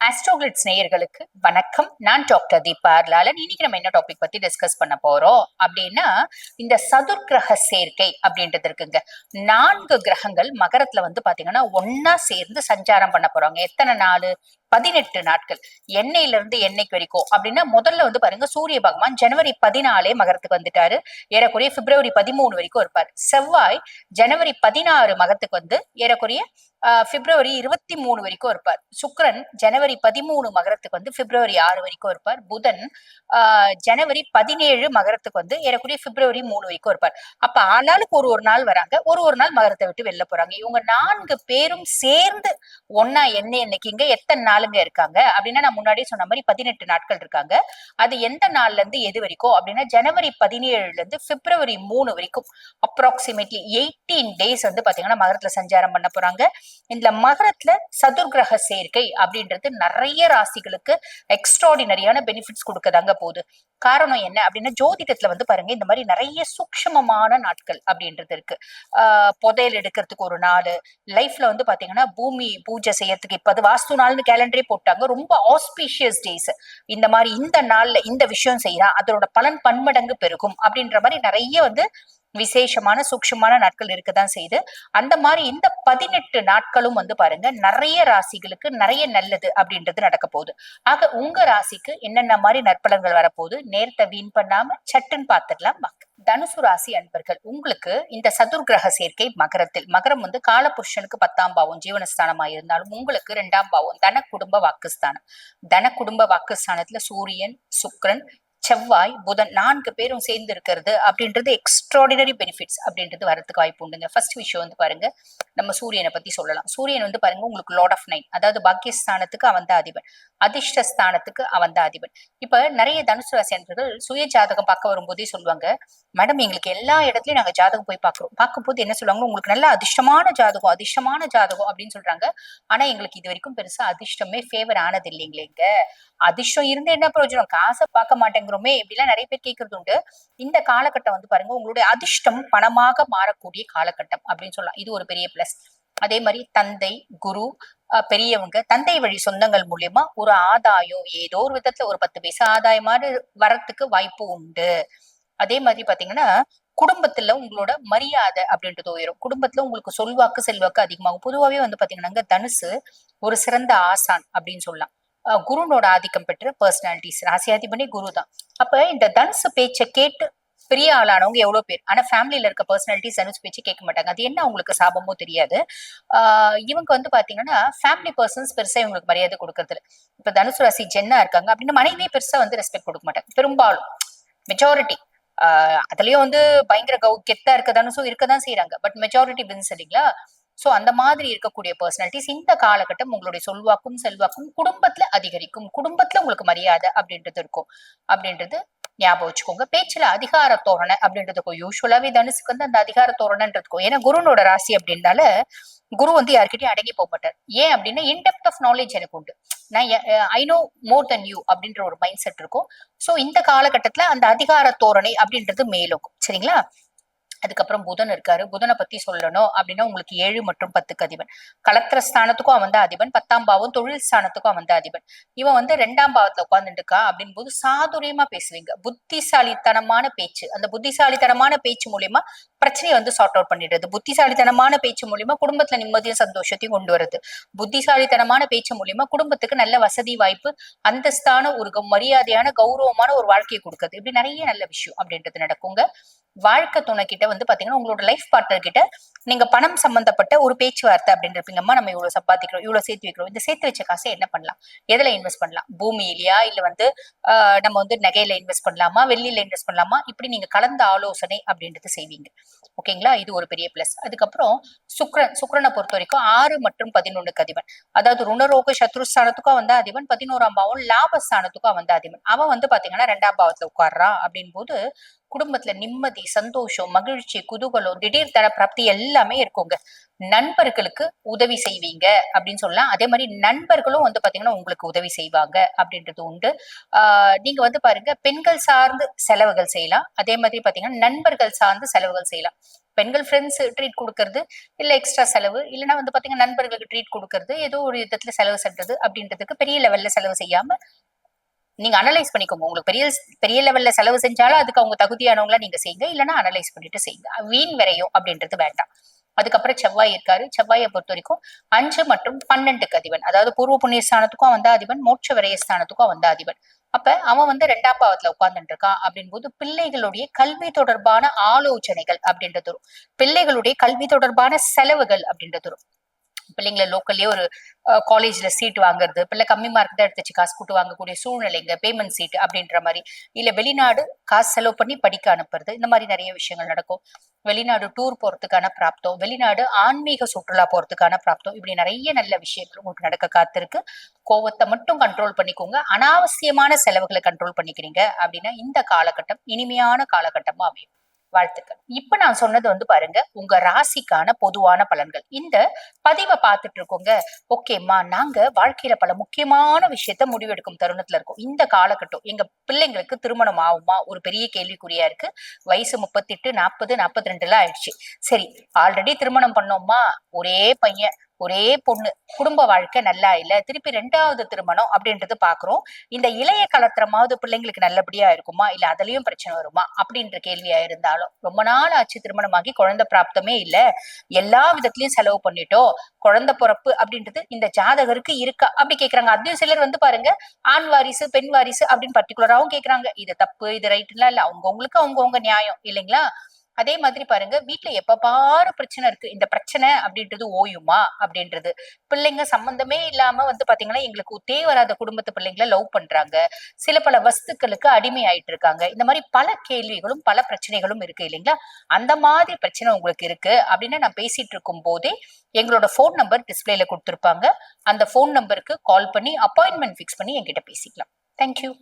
ஆஸ்ட்ரோகிளிட்ஸ் நேயர்களுக்கு வணக்கம். நான் டாக்டர் தீபா லாலன் இன்னைக்கு நம்ம என்ன டாபிக் பத்தி டிஸ்கஸ் பண்ண போறோம்? அப்படின்னா இந்த சதுர்கிரக சேர்க்கை அப்படின்றது இருக்குங்க. நான்கு கிரகங்கள் மகரத்துல வந்து பாத்தீங்கன்னா ஒன்னா சேர்ந்து சஞ்சாரம் பண்ண போறாங்க. எத்தனை நாள்? பதினெட்டு நாட்கள். எண்ணெயில இருந்து எண்ணெய்க்கு வரைக்கும் அப்படின்னா முதல்ல வந்து பாருங்க சூரிய பகவான் ஜனவரி பதினாலே மகரத்துக்கு வந்துட்டாரு. ஏறக்குறைய பிப்ரவரி பதிமூணு வரைக்கும் இருப்பார். செவ்வாய் ஜனவரி பதினாறு மகத்துக்கு வந்து ஏறக்குறைய பிப்ரவரி இருபத்தி மூணு வரைக்கும் இருப்பார். சுக்ரன் ஜனவரி பதிமூணு மகரத்துக்கு வந்து பிப்ரவரி ஆறு வரைக்கும் இருப்பார். புதன் ஆஹ் ஜனவரி பதினேழு மகரத்துக்கு வந்து ஏறக்குறைய பிப்ரவரி மூணு வரைக்கும் இருப்பார். அப்ப ஆளாளுக்கு ஒரு ஒரு நாள் வராங்க. ஒரு ஒரு நாள் மகரத்தை விட்டு வெளில போறாங்க. இவங்க நான்கு பேரும் சேர்ந்து ஒன்னா என்ன என்னைக்குங்க எத்தனை நாள் ஆளுங்க இருக்காங்க. அப்படின்னா நான் முன்னாடியே சொன்ன மாதிரி பதினெட்டு நாட்கள் இருக்காங்க. அது எந்த நாள்ல இருந்து எது வரைக்கும்? அப்படின்னா ஜனவரி பதினேழுல இருந்து பிப்ரவரி மூணு வரைக்கும். அப்ராக்சிமேட்லி எயிட்டீன் டேஸ் வந்து பாத்தீங்கன்னா மகரத்துல சஞ்சாரம் பண்ண போறாங்க. இந்த மகரத்துல சதுர்கிரக சேர்க்கை அப்படின்றது நிறைய ராசிகளுக்கு எக்ஸ்ட்ராடினரியான பெனிஃபிட்ஸ் கொடுக்கதாங்க போகுது. காரணம் என்ன? அப்படின்னா ஜோதிடத்துல வந்து பாருங்க இந்த மாதிரி நிறைய சூக்ஷ்மமான நாட்கள் அப்படின்றது இருக்கு. ஆஹ் புதையல் எடுக்கிறதுக்கு ஒரு நாள் லைஃப்ல வந்து பாத்தீங்கன்னா பூமி பூஜை செய்யறதுக்கு இப்ப அது வாஸ்து நாள்னு கேலண்டர் போட்டாங்க. ரொம்ப ஆஸ்பீஷியஸ் டேஸ் இந்த மாதிரி இந்த நாள்ல இந்த விஷயம் செய்யறா அதோட பலன் பன்மடங்கு பெருகும் அப்படின்ற மாதிரி நிறைய வந்து விசேஷமான சூக்ஷமான நாட்கள் இருக்கதான் செய்யுது. அந்த மாதிரி இந்த பதினெட்டு நாட்களும் வந்து பாருங்க நிறைய ராசிகளுக்கு நிறைய நல்லது அப்படின்றது நடக்க போகுது. ஆக உங்க ராசிக்கு என்னென்ன மாதிரி நற்பலன்கள் வரப்போகுது? நேரத்தை வீண் பண்ணாம சட்டுன்னு பார்த்துடலாம் வாங்க. தனுசு ராசி அன்பர்கள் உங்களுக்கு இந்த சதுர்கிரக சேர்க்கை மகரத்தில் மகரம் வந்து காலபுருஷனுக்கு பத்தாம் பாவம் ஜீவனஸ்தானமா இருந்தாலும் உங்களுக்கு ரெண்டாம் பாவம் தன குடும்ப வாக்குஸ்தானம். தன குடும்ப வாக்குஸ்தானத்துல சூரியன் சுக்ரன் செவ்வாய் புதன் நான்கு பேரும் சேர்ந்து இருக்கிறது அப்படின்றது எக்ஸ்ட்ராடினரி பெனிஃபிட்ஸ் அப்படின்றது வரதுக்கு வாய்ப்பு உண்டுங்க. ஃபர்ஸ்ட் விஷயம் வந்து பாருங்க நம்ம சூரியனை பத்தி சொல்லலாம். சூரியன் வந்து பாருங்க உங்களுக்கு லார்ட் ஆஃப் நைன் அதாவது பாக்கியஸ்தானத்துக்கு அவன் தான் அதிபன். அதிர்ஷ்டஸ்தானத்துக்கு அவன் தான் அதிபன். இப்ப நிறைய தனுசு ராசி அன்பர்கள் சுய ஜாதகம் பார்க்க வரும்போதே சொல்லுவாங்க மேடம் எங்களுக்கு எல்லா இடத்துலயும் நாங்க ஜாதகம் போய் பாக்குறோம் பார்க்கும்போது என்ன சொல்லுவாங்க உங்களுக்கு நல்ல அதிர்ஷ்டமான ஜாதகம் அதிர்ஷ்டமான ஜாதகம் அப்படின்னு சொல்றாங்க. ஆனா எங்களுக்கு இது வரைக்கும் பெருசா அதிர்ஷ்டமே ஃபேவர் ஆனது இல்லைங்களேங்க. அதிர்ஷ்டம் இருந்து என்ன பிரயோஜனம்? காசை பார்க்க மாட்டேங்கிறோமே. இப்படிலாம் நிறைய பேர் கேட்கறது உண்டு. இந்த காலகட்டம் வந்து பாருங்க உங்களுடைய அதிர்ஷ்டம் பணமாக மாறக்கூடிய காலகட்டம் அப்படின்னு சொல்லலாம். இது ஒரு பெரிய பிளஸ் அதே மாதிரி தந்தை குரு பெரியவங்க தந்தை வழி சொந்தங்கள் மூலியமா ஒரு ஆதாயம் ஏதோ ஒரு விதத்துல ஒரு பத்து பைசா ஆதாயமாறு வரத்துக்கு வாய்ப்பு உண்டு. அதே மாதிரி பாத்தீங்கன்னா குடும்பத்துல உங்களோட மரியாதை அப்படின்றது உயரும். குடும்பத்துல உங்களுக்கு சொல்வாக்கு செல்வாக்கு அதிகமாகும். பொதுவாகவே வந்து பாத்தீங்கன்னா தனுசு ஒரு சிறந்த ஆசான் அப்படின்னு சொல்லலாம். குருனோட ஆதிக்கம் பெற்ற பர்சனாலிட்டிஸ் ராசியாதிபனே குரு தான் அப்ப இந்த தனுசு பேச்சை கேட்டு பெரிய ஆளானவங்க எவ்வளவு பேர்? ஆனா ஃபேமிலியில இருக்க பர்சனாலிட்டிஸ் அனுச்சு பேச்சு கேட்க மாட்டாங்க. அது என்ன அவங்களுக்கு சாபமோ தெரியாது. ஆஹ் இவங்க வந்து பாத்தீங்கன்னா ஃபேமிலி பர்சன்ஸ் பெருசா இவங்களுக்கு மரியாதை கொடுக்கறது இப்ப தனுசு ராசி ஜென்னா இருக்காங்க அப்படின்னு மனைவியே பெருசா வந்து ரெஸ்பெக்ட் கொடுக்க மாட்டாங்க. பெரும்பாலும். மெஜாரிட்டி ஆஹ் அதுலயும் வந்து பயங்கர கவு கெத்தா இருக்க தனுசும் இருக்கதான் செய்யறாங்க பட் மெஜாரிட்டி வின்ஸ் இல்லைங்களா? சோ அந்த மாதிரி இருக்கக்கூடிய பர்சனாலிட்டிஸ் இந்த காலகட்டம் உங்களுடைய சொல்வாக்கும் செல்வாக்கும் குடும்பத்துல அதிகரிக்கும். குடும்பத்துல உங்களுக்கு மரியாதை அப்படின்றது இருக்கும். அப்படின்றது ஞாபகம் வச்சுக்கோங்க. பேச்சுல அதிகார தோரணை அப்படின்றதுக்கும் யூஸ்வலாவே தனுசுக்கு வந்து அந்த அதிகார தோரணைன்றது ஏன்னா குருனோட ராசி அப்படின்னால குரு வந்து யார்கிட்டயும் அடங்கி போக மாட்டார். ஏன் அப்படின்னா இன்டெப்த் ஆஃப் நாலேஜ் எனக்கு உண்டு. நான் I no more then you அப்படின்ற ஒரு மைண்ட் செட் இருக்கும். சோ இந்த காலகட்டத்துல அந்த அதிகார தோரணை அப்படின்றது மேலோக்கும் சரிங்களா? அதுக்கப்புறம் புதன் இருக்காரு. புதனை பத்தி சொல்லணும் அப்படின்னா உங்களுக்கு ஏழு மற்றும் பத்துக்கு அதிபன். கலத்திர ஸ்தானத்துக்கும் அவன் தான் அதிபன். பத்தாம் பாவம் தொழில் ஸ்தானத்துக்கும் அவன் தான் அதிபன். இவன் வந்து ரெண்டாம் பாவத்துல உட்காந்துட்டு இருக்கா அப்படின் போது சாதுரியமா பேசுவீங்க. புத்திசாலித்தனமான பேச்சு. அந்த புத்திசாலித்தனமான பேச்சு மூலியமா பிரச்சனையை வந்து சார்ட் அவுட் பண்ணிடுறது. புத்திசாலித்தனமான பேச்சு மூலியமா குடும்பத்துல நிம்மதியும் சந்தோஷத்தையும் கொண்டு வருது புத்திசாலித்தனமான பேச்சு மூலியமா குடும்பத்துக்கு நல்ல வசதி வாய்ப்பு அந்தஸ்தான ஒரு மரியாதையான கௌரவமான ஒரு வாழ்க்கையை கொடுக்குது இப்படி நிறைய நல்ல விஷயம் அப்படின்றது நடக்குங்க. வாழ்க்கை துணை கிட்ட வந்து பாத்தீங்கன்னா உங்களோட லைஃப் பார்ட்னர் கிட்ட நீங்க பணம் சம்பந்தப்பட்ட ஒரு பேச்சுவார்த்தை அப்படின்னு இருப்பீங்கம்மா நம்ம இவ்வளவு சம்பாதிக்கிறோம் இவ்வளவு சேர்த்து வைக்கிறோம். இந்த சேர்த்து வச்ச காசை என்ன பண்ணலாம்? எதுல இன்வெஸ்ட் பண்ணலாம்? பூமியிலயா இல்ல வந்து ஆஹ் நம்ம வந்து நகையில இன்வெஸ்ட் பண்ணலாமா? வெள்ளியில இன்வெஸ்ட் பண்ணலாமா? இப்படி நீங்க கலந்த ஆலோசனை அப்படின்றது செய்வீங்க. ஓகேங்களா இது ஒரு பெரிய பிளஸ் அதுக்கப்புறம் சுக்ரன் சுக்ரனை பொறுத்த வரைக்கும் ஆறு மற்றும் பதினொன்னுக்கு அதிபன். அதாவது ருணரோக சத்ருஸ்தானத்துக்கும் வந்து அதிபன் பதினோராம் பாவம் லாபஸ்தானத்துக்கும் வந்து அதிபன். அவன் வந்து பாத்தீங்கன்னா ரெண்டாம் பாவத்துல உட்கார்றான் அப்படின் போது குடும்பத்துல நிம்மதி சந்தோஷம் மகிழ்ச்சி குதூகலம் திடீர் தர பிராப்தி எல்லாமே இருக்குங்க. நண்பர்களுக்கு உதவி செய்வீங்க அப்படின்னு சொல்லலாம். அதே மாதிரி நண்பர்களும் வந்து பாத்தீங்கன்னா உங்களுக்கு உதவி செய்வாங்க அப்படின்றது உண்டு. ஆஹ் நீங்க வந்து பாருங்க பெண்கள் சார்ந்து செலவுகள் செய்யலாம். அதே மாதிரி பாத்தீங்கன்னா நண்பர்கள் சார்ந்து செலவுகள் செய்யலாம். பெண்கள் ஃப்ரெண்ட்ஸ் ட்ரீட் கொடுக்கறது இல்ல எக்ஸ்ட்ரா செலவு இல்லைன்னா வந்து பாத்தீங்கன்னா நண்பர்களுக்கு ட்ரீட் கொடுக்கறது ஏதோ ஒரு விதத்துல செலவு சென்றது அப்படின்றதுக்கு பெரிய லெவல்ல செலவு செய்யாம நீங்க அனலைஸ் பண்ணிக்கோங்க. உங்களுக்கு பெரிய பெரிய லெவல்ல செலவு செஞ்சாலும் அதுக்கு அவங்க தகுதியானவங்களா நீங்க செய்யுங்க இல்லைன்னா அனலைஸ் பண்ணிட்டு செய்யுங்க வீண் விரையும் அப்படின்றது வேண்டாம். அதுக்கப்புறம் செவ்வாய் இருக்காரு. செவ்வாயை பொறுத்த வரைக்கும் அஞ்சு மற்றும் பன்னெண்டுக்கு அதிபன். அதாவது பூர்வ புண்ணிய ஸ்தானத்துக்கும் வந்த அதிபன். மோட்ச விரய ஸ்தானத்துக்கும் வந்த அதிபன். அப்ப அவன் வந்து ரெண்டாம் பாவத்துல உட்கார்ந்துட்டு இருக்கான் அப்படின் போது பிள்ளைகளுடைய கல்வி தொடர்பான ஆலோசனைகள் அப்படின்றது வரும். பிள்ளைகளுடைய கல்வி தொடர்பான செலவுகள் அப்படின்றது வரும். பிள்ளைங்களை லோக்கல்லே ஒரு காலேஜ்ல சீட் வாங்குறது பிள்ளை கம்மி மார்க் தான் எடுத்துச்சு காசு கூட்டு வாங்கக்கூடிய சூழ்நிலைங்க பேமெண்ட் சீட் அப்படின்ற மாதிரி. இல்ல வெளிநாடு காசு செலவு பண்ணி படிக்க அனுப்புறது இந்த மாதிரி நிறைய விஷயங்கள் நடக்கும். வெளிநாடு டூர் போறதுக்கான பிராப்தம் வெளிநாடு ஆன்மீக சுற்றுலா போறதுக்கான பிராப்தம் இப்படி நிறைய நல்ல விஷயங்கள் உங்களுக்கு நடக்க காத்திருக்கு. கோவத்தை மட்டும் கண்ட்ரோல் பண்ணிக்கோங்க. அனாவசியமான செலவுகளை கண்ட்ரோல் பண்ணிக்கிறீங்க அப்படின்னா இந்த காலகட்டம் இனிமையான காலகட்டமா அமையும். வாழ்த்துக்கள். இப்ப நான் சொன்னது வந்து பாருங்க உங்க ராசிக்கான பொதுவான பலன்கள். இந்த பதிவை பார்த்துட்டு இருக்கோங்க. ஓகேம்மா நாங்க வாழ்க்கையில பல முக்கியமான விஷயத்த முடிவெடுக்கும் தருணத்துல இருக்கோம். இந்த காலகட்டம் எங்க பிள்ளைங்களுக்கு திருமணம் ஆகுமா? ஒரு பெரிய கேள்விக்குறியா இருக்கு. வயசு முப்பத்தெட்டு நாற்பது நாற்பத்தி ரெண்டுல ஆயிடுச்சு. சரி ஆல்ரெடி திருமணம் பண்ணோமா? ஒரே பையன். ஒரே பொண்ணு. குடும்ப வாழ்க்கை நல்லா இல்ல. திருப்பி ரெண்டாவது திருமணம் அப்படின்றது பாக்குறோம். இந்த இளைய கலத்திரமாவது பிள்ளைங்களுக்கு நல்லபடியா இருக்குமா? இல்ல அதுலயும் பிரச்சனை வருமா? அப்படின்ற கேள்வியா இருந்தாலும். ரொம்ப நாள் ஆச்சு திருமணமாகி குழந்தை பிராப்தமே இல்ல. எல்லா விதத்திலயும் செலவு பண்ணிட்டோம். குழந்தை பிறப்பு அப்படின்றது இந்த ஜாதகருக்கு இருக்கா? அப்படி கேக்குறாங்க. அதையும் சிலர் வந்து பாருங்க ஆண் வாரிசு பெண் வாரிசு அப்படின்னு பர்டிகுலராவும் கேக்குறாங்க. இது தப்பு இது ரைட்லாம் இல்ல. அவங்கவுங்களுக்கு அவங்கவுங்க நியாயம். இல்லைங்களா? அதே மாதிரி பாருங்க வீட்டுல எப்ப பாரு பிரச்சனை இருக்கு. இந்த பிரச்சனை அப்படின்றது ஓயுமா? அப்படின்றது. பிள்ளைங்க சம்பந்தமே இல்லாம வந்து பாத்தீங்கன்னா எங்களுக்கு ஒத்தே வராத குடும்பத்து பிள்ளைங்களை லவ் பண்றாங்க. சில பல வஸ்துக்களுக்கு அடிமை ஆயிட்டு இருக்காங்க. இந்த மாதிரி பல கேள்விகளும் பல பிரச்சனைகளும் இருக்கு இல்லைங்களா? அந்த மாதிரி பிரச்சனை உங்களுக்கு இருக்கு அப்படின்னு நான் பேசிட்டு இருக்கும் போதே எங்களோட ஃபோன் நம்பர் டிஸ்பிளேல கொடுத்துருப்பாங்க. அந்த ஃபோன் நம்பருக்கு கால் பண்ணி அப்பாயின்மெண்ட் ஃபிக்ஸ் பண்ணி என்கிட்ட பேசிக்கலாம். தேங்க்யூ